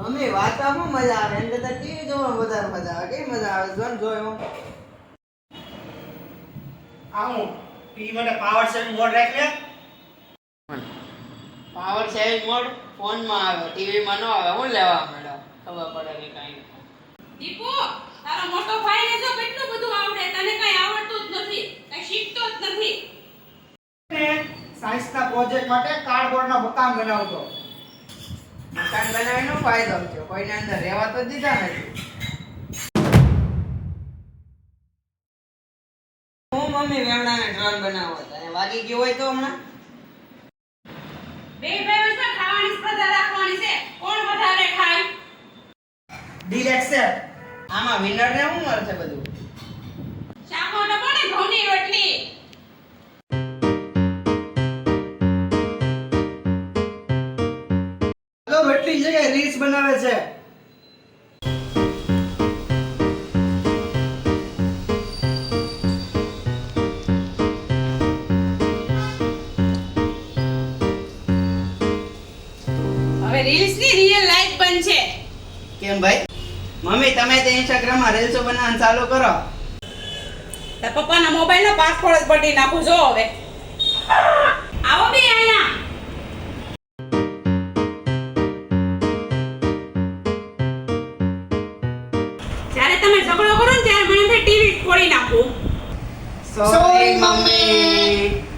મજા આવે. એમ કરતા ટીવી જોવામાં વધારે મજા આવે. કેવી મજા આવે? જોન જોયો આવું ટીવી માટે પાવર સેવિંગ મોડ રાખ પાવર સેવિંગ મોડ ફોનમાં આવે. ટીવીમાં ન આવે. હું લેવા મળ્યો ખબર પડે કે કાંઈ દીપુ તારો મોટો ભાઈ ને જો કેટલું બધું આવડે. તને કઈ આવડતું જ નથી. કઈ શીખતો જ નથી. ને સાયન્સના પ્રોજેક્ટ માટે કાર્ડબોર્ડના મકાન બનાવતો. મકાન બનાવીનો ફાયદો થયો. કોઈને અંદર રહેવા તો દીધા નથી. હું મમ્મી વેમણાને ડ્રોન બનાવો હતા. વાગી ગયો હોય તો હમણાં. બે ભાઈ વચમાં ખાવાની સ્પર્ધા રાખવાની છે. કોણ વધારે ખાય? એક્સેપ્ટ આમાં વિનર ને શું મળશે બધું? હલો એટલી જગ્યાએ રીલ્સ બનાવે છે. હવે રીલ્સની રિયલ લાઈફ પણ છે કેમ ભાઈ? મમ્મી તમે તે ઇન્સ્ટાગ્રામમાં રીલ્સો બનાવવાનું ચાલુ કરો. તો પપ્પાના મોબાઈલ નો પાસવર્ડ બદલી નાખું જો હવે. તમે ઝઘડો કરો ને ત્યારે મને ટીવી ફોડી નાખું સોરી મમ્મી.